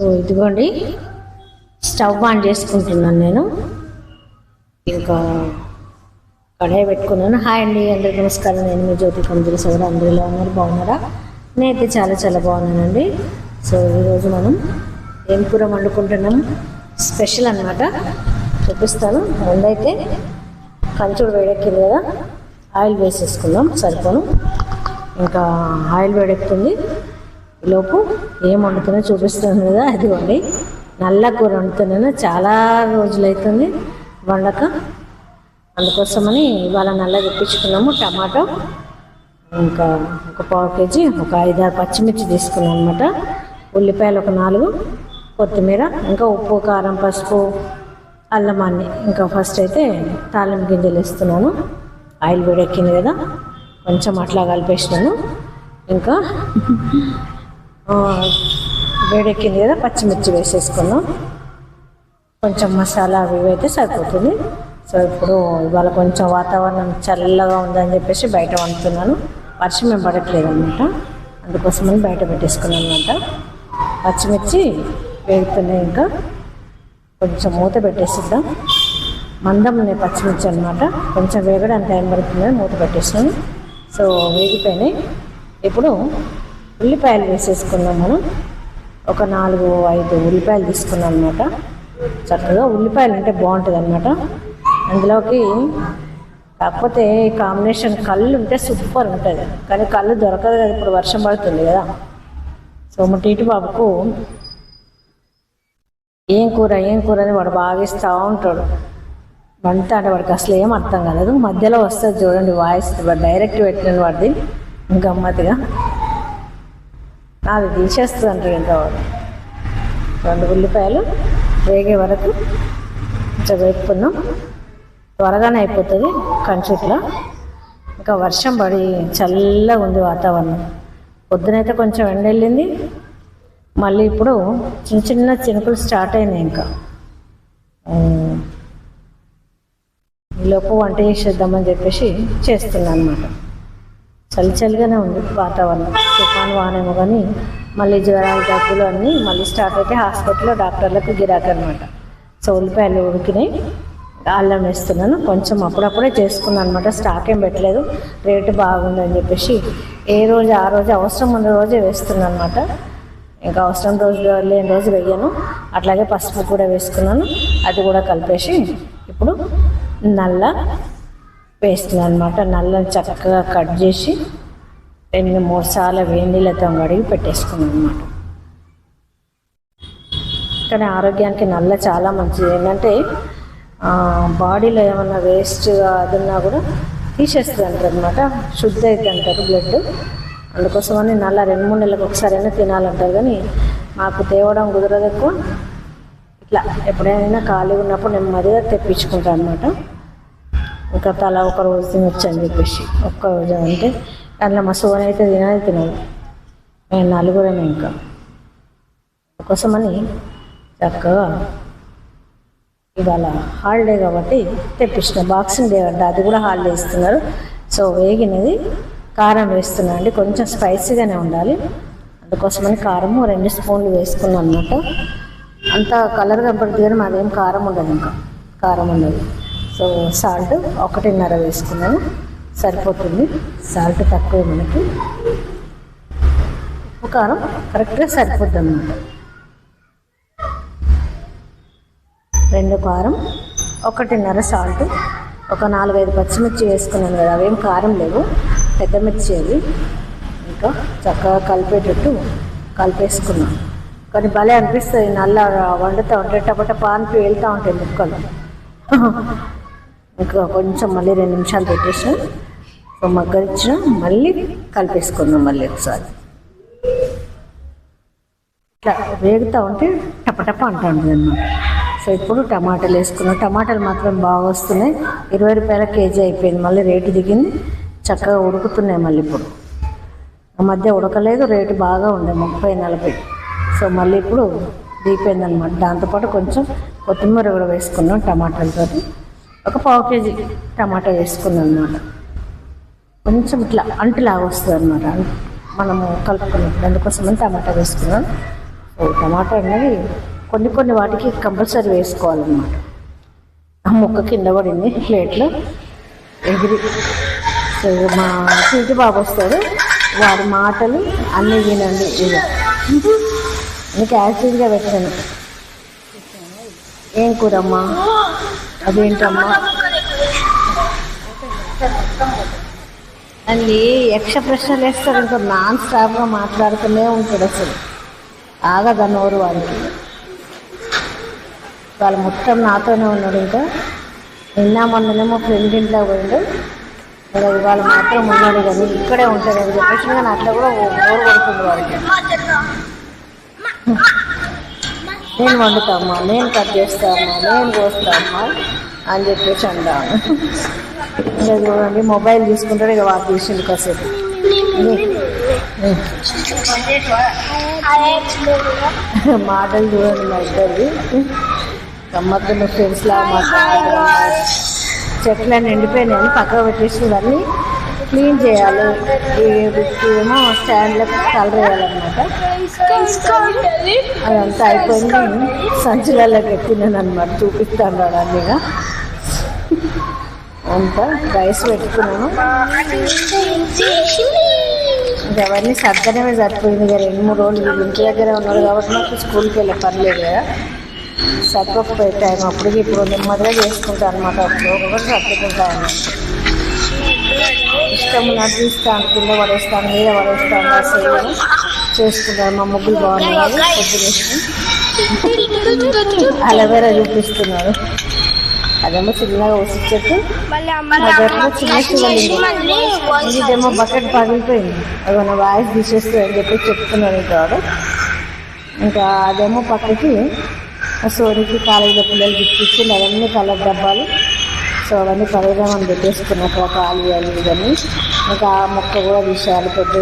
So ఇదిగోండి stove on చేసుకుంటున్నాను నేను. ఇంకా కడాయి పెట్టుకున్నాను. హాయ్ అండి అందరికీ నమస్కారం. నేను మీ జ్యోతి కందులు సోదరు. అందరూ ఎలా ఉన్నారు? బాగున్నారా? నేనైతే చాలా చాలా బాగున్నానండి. సో ఈరోజు మనం ఏం కూర వండుకుంటున్నాం? స్పెషల్ అన్నమాట. చూపిస్తాను. ముందైతే కంచుడు వేడెక్కింది కదా ఆయిల్ వేసేసుకుందాం. సరిపోను. ఇంకా ఆయిల్ వేడెక్కుతుంది ఈలోపు ఏం వండుతున్నా చూపిస్తుంది కదా అదిగోండి నల్ల కూర వండుతున్నాను చాలా రోజులైతుంది వండక. అందుకోసమని ఇవాళ నల్ల తెప్పించుకున్నాము టమాటో ఇంకా ఒక పావు కేజీ ఒక ఐదారు పచ్చిమిర్చి తీసుకున్నాను అనమాట ఉల్లిపాయలు ఒక నాలుగు కొత్తిమీర ఇంకా ఉప్పు కారం పసుపు అల్లమాన్ని ఇంకా ఫస్ట్ అయితే తాళం గింజలు వేస్తున్నాను. ఆయిల్ వేడెక్కింది కదా కొంచెం అట్లా కలిపేసినాను. ఇంకా వేడెక్కింది కదా పచ్చిమిర్చి వేసేసుకున్నాం. కొంచెం మసాలా అవి అయితే సరిపోతుంది. సో ఇప్పుడు ఇవాళ కొంచెం వాతావరణం చల్లగా ఉందని చెప్పేసి బయట వండుతున్నాను. వర్షం ఏం పడట్లేదు అనమాట అందుకోసమని బయట పెట్టేసుకున్నాను అనమాట పచ్చిమిర్చి వేగుతున్నాయి ఇంకా. కొంచెం మూత పెట్టేసిద్దాం. మందం ఉన్నాయి పచ్చిమిర్చి అనమాట కొంచెం వేగడానికి టైం పడుతుంది మూత పెట్టేసినాను. సో వేగిపోయినాయి. ఇప్పుడు ఉల్లిపాయలు వేసేసుకున్నాం మనం. ఒక నాలుగు ఐదు ఉల్లిపాయలు తీసుకున్నాం అనమాట చక్కగా ఉల్లిపాయలు అంటే బాగుంటుంది అనమాట అందులోకి కాకపోతే కాంబినేషన్ కళ్ళు ఉంటే సూపర్ ఉంటుంది. కానీ కళ్ళు దొరకదు కదా ఇప్పుడు వర్షం పడుతుంది కదా. సో మా టీటి బాబుకు ఏం కూర ఏం కూర అని వాడు బాగా ఇస్తూ ఉంటాడు. వంట అంటే వాడికి అసలు ఏం అర్థం కాలేదు. మధ్యలో వస్తుంది చూడండి వాయిస్. వాడు డైరెక్ట్ పెట్టిన వాడిది. గమ్మత్తుగా. అది తీసేస్తుంది ఇంతవరకు రెండు ఉల్లిపాయలు వేగే వరకు కొంచెం వేపుకున్నాం త్వరగానే అయిపోతుంది కంచుట్లో. ఇంకా వర్షం పడి చల్లగా ఉంది వాతావరణం. పొద్దునైతే కొంచెం ఎండ వెళ్ళింది మళ్ళీ ఇప్పుడు చిన్న చిన్న చినుకులు స్టార్ట్ అయినాయి ఇంకా. ఈలోపు వంట చేసేద్దామని చెప్పేసి చేస్తున్నాను అనమాట చలి చలిగానే ఉంది వాతావరణం. తుఫాన్ వానేమో కానీ మళ్ళీ జ్వరాలు దగ్గులు అన్నీ మళ్ళీ స్టార్ట్ అయితే హాస్పిటల్లో డాక్టర్లకు గిరాకీ అనమాట సో ఉల్లిపాయలు ఉడికినాయి. అల్లం వేస్తున్నాను. కొంచెం అప్పుడప్పుడే చేసుకున్నాను అనమాట స్టాక్ ఏం పెట్టలేదు. రేటు బాగుందని చెప్పేసి ఏ రోజు ఆ రోజు అవసరం ఉన్న రోజే వేస్తున్నాను అనమాట ఇంకా అవసరం రోజు లేని రోజు వేయను. అట్లాగే పసుపు కూడా వేసుకున్నాను. అది కూడా కలిపేసి ఇప్పుడు నల్ల వేస్తున్నాను అనమాట నల్లని చక్కగా కట్ చేసి రెండు మూడు సార్లు వేడి నీళ్ళతో కడిగి పెట్టేసుకున్నాను అనమాట కానీ ఆరోగ్యానికి నల్ల చాలా మంచిది. ఏంటంటే బాడీలో ఏమన్నా వేస్ట్ అది ఉన్నా కూడా తీసేస్తుంది అంటారు అనమాట శుద్ధి అవుతుంది అంటారు బ్లడ్. అందుకోసమని నల్ల రెండు మూడు నెలలకు ఒకసారైనా తినాలంటారు. కానీ మాకు తేవడం కుదరదు ఎక్కువ. ఇట్లా ఎప్పుడైనా ఖాళీ ఉన్నప్పుడు నెమ్మదిగా తెప్పించుకుంటాను అనమాట ఇంకా తల ఒక రోజు తినొచ్చు అని చెప్పేసి. ఒక్క రోజు అంటే అందులో మా సోన అయితే తినది తినదు. మేము నలుగురమే ఇంకా. కోసమని చక్కగా ఇవాళ హాలిడే కాబట్టి తెప్పించిన బాక్సింగ్ డే అంటే అది కూడా హాలిడే ఇస్తున్నారు. సో వేగినది కారం వేస్తున్నా అండి. కొంచెం స్పైసీగానే ఉండాలి. అందుకోసమని కారము రెండు స్పూన్లు వేసుకున్నాను అనమాట అంత కలర్ కనపడుతుంది కానీ మాదేం కారం ఉండదు ఇంకా. కారం ఉండదు. సాల్ట్ ఒకటిన్నర వేసుకున్నాను. సరిపోతుంది. సాల్ట్ తక్కువ మనకి. ఉప్పు కారం కరెక్ట్గా సరిపోద్ది అన్నమాట రెండు కారం ఒకటిన్నర సాల్ట్ ఒక నాలుగైదు పచ్చిమిర్చి వేసుకున్నాను కదా అవేం కారం లేవు. పెద్ద మిర్చి అవి. ఇంకా చక్కగా కలిపేటట్టు కలిపేసుకున్నాను. కానీ భలే అనిపిస్తుంది నల్ల వండుతూ ఉంటే టపట పాన్పి వెళ్తూ ఉంటాయి ముక్కలు. ఇంకా కొంచెం మళ్ళీ రెండు నిమిషాలు పెట్టేసిన సో మగ్గరిచ్చిన మళ్ళీ కలిపేసుకుందాం మళ్ళీ ఒకసారి. ఇట్లా వేగుతూ ఉంటే టపటప అంటూ ఉంటుంది సో ఇప్పుడు టమాటాలు వేసుకున్నాం. టమాటాలు మాత్రం బాగా వస్తున్నాయి. ఇరవై రూపాయల కేజీ అయిపోయింది. మళ్ళీ రేటు దిగింది. చక్కగా ఉడుకుతున్నాయి మళ్ళీ ఇప్పుడు. ఆ మధ్య ఉడకలేదు రేటు బాగా ఉంది ముప్పై నలభై. సో మళ్ళీ ఇప్పుడు దిగిపోయింది అనమాట దాంతోపాటు కొంచెం కొత్తిమీర కూడా వేసుకున్నాం టమాటాలతో ఒక పావు కేజీ టమాటా వేసుకున్నాం అనమాట కొంచెం ఇట్లా అంటులాగా వస్తుంది అనమాట మనము కలుపుకున్నాం అందుకోసమని టమాటా వేసుకున్నాం. ఓ టమాటా అనేది కొన్ని కొన్ని వాటికి కంపల్సరీ వేసుకోవాలన్నమాట. ఆ ముక్క కింద పడింది ప్లేట్లో. ఎగిరి. సో మా చీటి బాబు వస్తాడు. వారి మాటలు అన్నీ వినండి. ఇక నీకు యాక్టివ్గా పెట్టాను. ఏం కూరమ్మా? అదేంటమ్మా? అన్ని యక్ష ప్రశ్నలు వేస్తాడు ఇంకా నాన్ స్టాప్గా మాట్లాడుతూనే ఉంటాడు అసలు. ఆగదా నోరు వాడికి. వాళ్ళు మొత్తం నాతోనే ఉన్నాడు ఇంకా. నిన్న మొన్ననేమో ఫ్రెండ్ ఇంట్లో పోయిండు. ఇంకా ఇవాళ మాత్రం ఉన్నాడు కానీ ఇక్కడే ఉంటాడు అని చెప్పేసి కానీ అట్లా కూడా నోరు కొడుతుంది వాడికి. నేను వండుతామా? నేను కట్ చేస్తామా? నేను కోస్తామా అని చెప్పేసి అంటాను ఇంకా చూడండి మొబైల్ తీసుకుంటాడు ఇక వాటి తీసిండు కాసేపు. మాటలు చూడండి మా ఇద్దరిది గమ్మత్తున్న ఫ్రెండ్స్ లాగా మాట్లాడుతున్నారు చెట్లన్నీ ఎండిపోయినాయని పక్కకు పెట్టేసి ఇవన్నీ క్లీన్ చేయాలి. ఏమో స్టాండ్లకు కలర్ వేయాలన్నమాట అదంతా అయిపోయింది. సంచులలోకి ఎత్తినాను అనమాట చూపిస్తాను అన్నీగా అంతా రైస్ పెట్టుకున్నాను. ఇంకా అవన్నీ సర్దనమే సరిపోయింది కదా. రెండు మూడు రోజులు ఇంటి దగ్గర ఉన్నారు కాబట్టి నాకు స్కూల్కి వెళ్ళే పర్లేదు కదా. సర్దకపోయే టైం అప్పటికి ఇప్పుడు నెమ్మదిగా చేసుకుంటాను అనమాట అప్పుడు ఒకటి సర్దుకుంటాను ఇష్టం ఉన్నట్టు తీస్తాను కింద పడేస్తాను మీద పడేస్తాను అసలు చేసుకుంటాను మా ముగ్గులు బాగున్నాయి పొద్దు చేసుకుని అలవేరా చూపిస్తున్నారు. అదేమో చిన్నగా వసి చెట్టు చిన్న శివలింగం ఇదేమో బకెట్ పగిలిపోయింది. అదో నా వాయిస్ తీసేస్తే అని చెప్పి చెప్తున్నాను ఇంకా వాడు ఇంకా అదేమో పక్కకి సోనికి కాలేజీలో పిల్లలు గిఫ్ట్ అవన్నీ కలర్ డబ్బాలు. సో అవన్నీ పడేదామని పెట్టేసుకున్న ఖాళీ అని ఇవన్నీ. ఇంకా ఆ మొక్క కూడా తీసేయాలి పెద్ద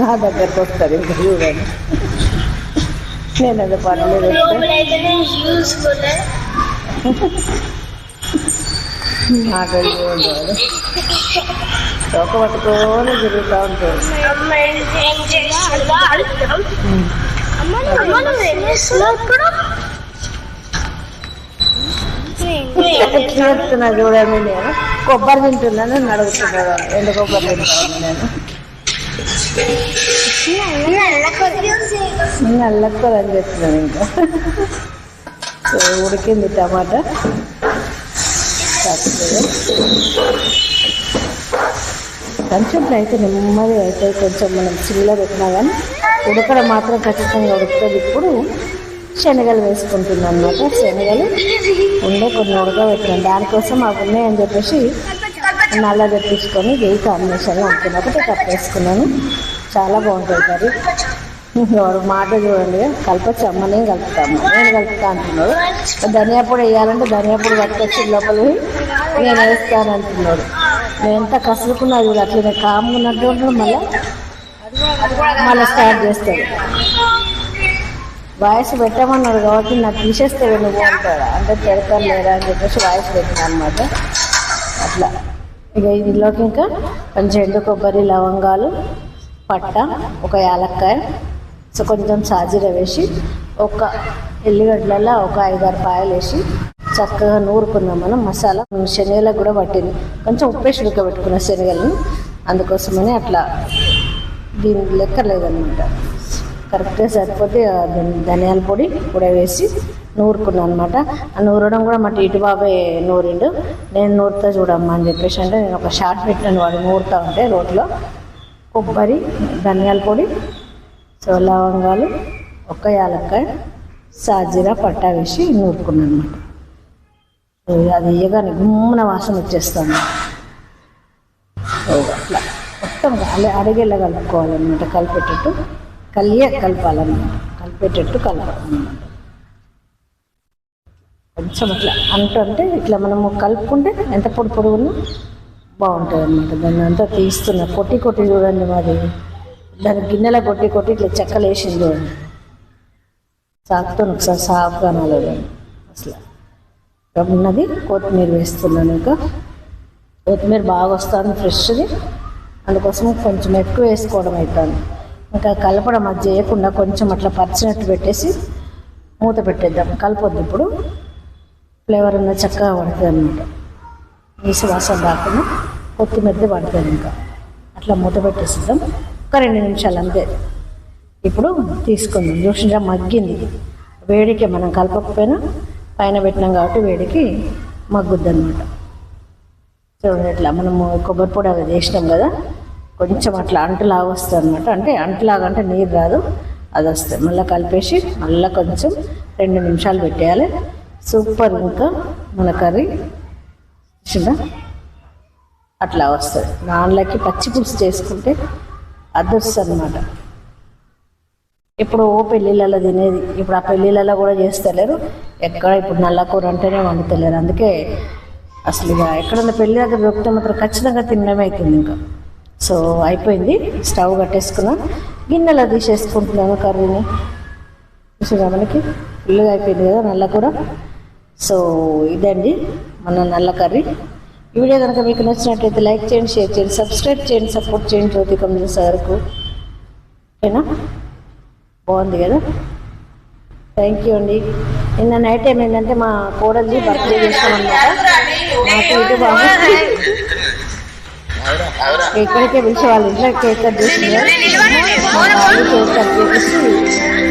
నా దగ్గరకు వస్తారు ఇంకా చూడండి నేను అది పర్లేదు చూడండి ఒక పట్టుకొని తిరుగుతూ ఉంటాడు చెప్తున్నా చూడండి నేను కొబ్బరి తింటున్నాను నన్ను అడుగుతున్నాను ఎండు కొబ్బరి తింటాను నేను నల్లక్కదని చెప్తున్నాను ఇంకా. ఉడికింది టమాటా. చక్కగా కొంచెం అయితే నెమ్మది అయితే కొంచెం మనం సిమ్లో పెట్టినా కానీ ఉడకడం మాత్రం ఖచ్చితంగా ఉడుకుతుంది. ఇప్పుడు శనగలు వేసుకుంటుంది అనమాట శనగలు ఉండే కొన్ని ఉడకబెట్టాను. దానికోసం అవి ఉన్నాయని చెప్పేసి నల్ల తెప్పించుకొని వెయ్యి కాంబినేషన్ అనుకున్నా ఒకటి కప్పేసుకున్నాను చాలా బాగుంటుంది కర్రీ. ఎవరు మాట చూడండి. కలపచ్చు అమ్మ నేను కలుపుతాము. నేను కలుపుతా అంటున్నాడు. ధనియా పొడి వేయాలంటే ధనియా పొడి పట్టుకొచ్చి లోపల నేను వేస్తాను అంటున్నాడు. నేను ఎంత కసురుకున్నా చూడు అట్లనే కామ్గా ఉన్నట్టు మళ్ళీ మళ్ళీ స్టార్ట్ చేస్తాడు. వాయిస్ పెట్టమన్నాడు కాబట్టి నాకు తీసేస్తే నువ్వు అంటాడు. అంటే పెడతాను లేదా అని చెప్పేసి వాయిస్ పెట్టినా అనమాట అట్లా. ఇక ఇందులోకి ఇంకా కొంచెం ఎండు కొబ్బరి లవంగాలు పట్ట ఒక యాలక్కాయ సో కొంచెం సాజీర వేసి ఒక ఎల్లిగడ్డలలో ఒక ఐదారు పాయలు వేసి చక్కగా నూరుకున్నాం మనం. మసాలా శనగలకు కూడా పట్టింది. కొంచెం ఉప్పేసి ఉడకబెట్టుకున్న శనగలను అందుకోసమని అట్లా దీని లెక్క లేదనమాట కరెక్ట్గా సరిపోతే ధనియాల పొడి కూడా వేసి నూరుకున్నాను అనమాట ఆ నూరడం కూడా మా ఇటు బాబాయ్ నూరిండు. నేను నూరుతా చూడమ్మా అని చెప్పేసి అంటే నేను ఒక షార్ట్ పెట్టాను. వాడు నూరుతా ఉంటే రోట్లో కొబ్బరి ధనియాల పొడి సో లవంగాలు ఒక యాలక్కాయ సాజీరా పట్టా వేసి నూరుకున్నాను అనమాట అది వేయగానే గుమ్మన వాసన వచ్చేస్తాను అట్లా మొత్తం అలా అడిగేలా కలుపుకోవాలన్నమాట కలిపేటట్టు కలియ కలపాలన్నమాట కలిపేటట్టు కలపాలన్నమాట. కొంచెం అట్లా అంటుంటే ఇట్లా మనము కలుపుకుంటే ఎంత పొడి పొడి ఉన్నా బాగుంటుంది అనమాట దాన్ని అంతా తీస్తున్నా కొట్టి కొట్టి చూడండి మాది దాని గిన్నెల కొట్టి కొట్టి ఇట్లా చెక్కలు వేసింది చూడండి. సాకుతో ఒకసారి సాఫ్గా అనాలి అసలు ఉన్నది. కొత్తిమీర వేస్తున్నాను ఇంకా. కొత్తిమీర బాగా వస్తుంది ఫ్రెష్ది. అందుకోసం కొంచెం ఎక్కువ వేసుకోవడం అవుతుంది ఇంకా కలపడం అది చేయకుండా కొంచెం అట్లా పరిచినట్టు పెట్టేసి మూత పెట్టేద్దాం. కలపొద్దు ఇప్పుడు. ఫ్లేవర్ అన్న చక్కగా పడుతుంది అనమాట నీసు వాసన రాకుండా కొత్తిమీర పడుతుంది ఇంకా. అట్లా మూత పెట్టేసిద్దాం. ఒక రెండు నిమిషాలు అంతే. ఇప్పుడు తీసుకుందాం. చూసినా మగ్గింది. వేడికి మనం కలపకపోయినా పైన పెట్టినాం కాబట్టి వేడికి మగ్గుద్ది అనమాట చూడండి ఇట్లా మనము కొబ్బరి పొడి అవి వేసినాం కదా కొంచెం అట్లా అంటులాగా వస్తుంది అనమాట అంటే అంటులాగా అంటే నీరు రాదు అది వస్తుంది. మళ్ళీ కలిపేసి మళ్ళీ కొంచెం రెండు నిమిషాలు పెట్టేయాలి. సూపర్ ఇంకా మన కర్రీ. చూసిందా అట్లా వస్తుంది. దానిలోకి పచ్చి పులుసు చేసుకుంటే అది వస్తుంది అనమాట ఇప్పుడు ఓ పెళ్ళిళ్ళలో తినేది. ఇప్పుడు ఆ పెళ్ళిళ్ళలో కూడా చేస్తలేరు. ఎక్కడ ఇప్పుడు నల్ల కూర అంటేనే వండుతలేరు. అందుకే అసలు ఇక ఎక్కడన్నా పెళ్ళి దగ్గర దొరికితే మాత్రం ఖచ్చితంగా తినడమే అవుతుంది ఇంకా. సో అయిపోయింది. స్టవ్ కట్టేసుకున్నాం. గిన్నెలో తీసేసుకుంటున్నాను కర్రీని. చూసినా మనకి? ఫుల్గా అయిపోయింది కదా నల్ల కూర సో ఇదండి మన నల్ల కర్రీ. ఈ వీడియో కనుక మీకు నచ్చినట్లయితే లైక్ చేయండి షేర్ చేయండి సబ్స్క్రైబ్ చేయండి సపోర్ట్ చేయండి జ్యోతి కమిటీ సార్కు. ఓకేనా? బాగుంది కదా? థ్యాంక్ యూ అండి. నిన్న నైట్ ఏమైందంటే మా కోడల్ని బర్త్డే చేసామన్నమాట నాకు ఇది ఇక్కడికే పిలిచి వాళ్ళ ఇంట్లో కేక్ కట్ చేసింది. మా వాళ్ళు కేక్ కట్ చేసి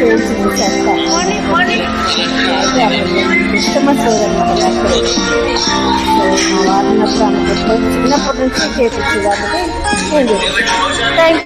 చేసింది మా వాళ్ళు ఆమె చిన్నప్పటి నుంచి నేను చేస్తాను థ్యాంక్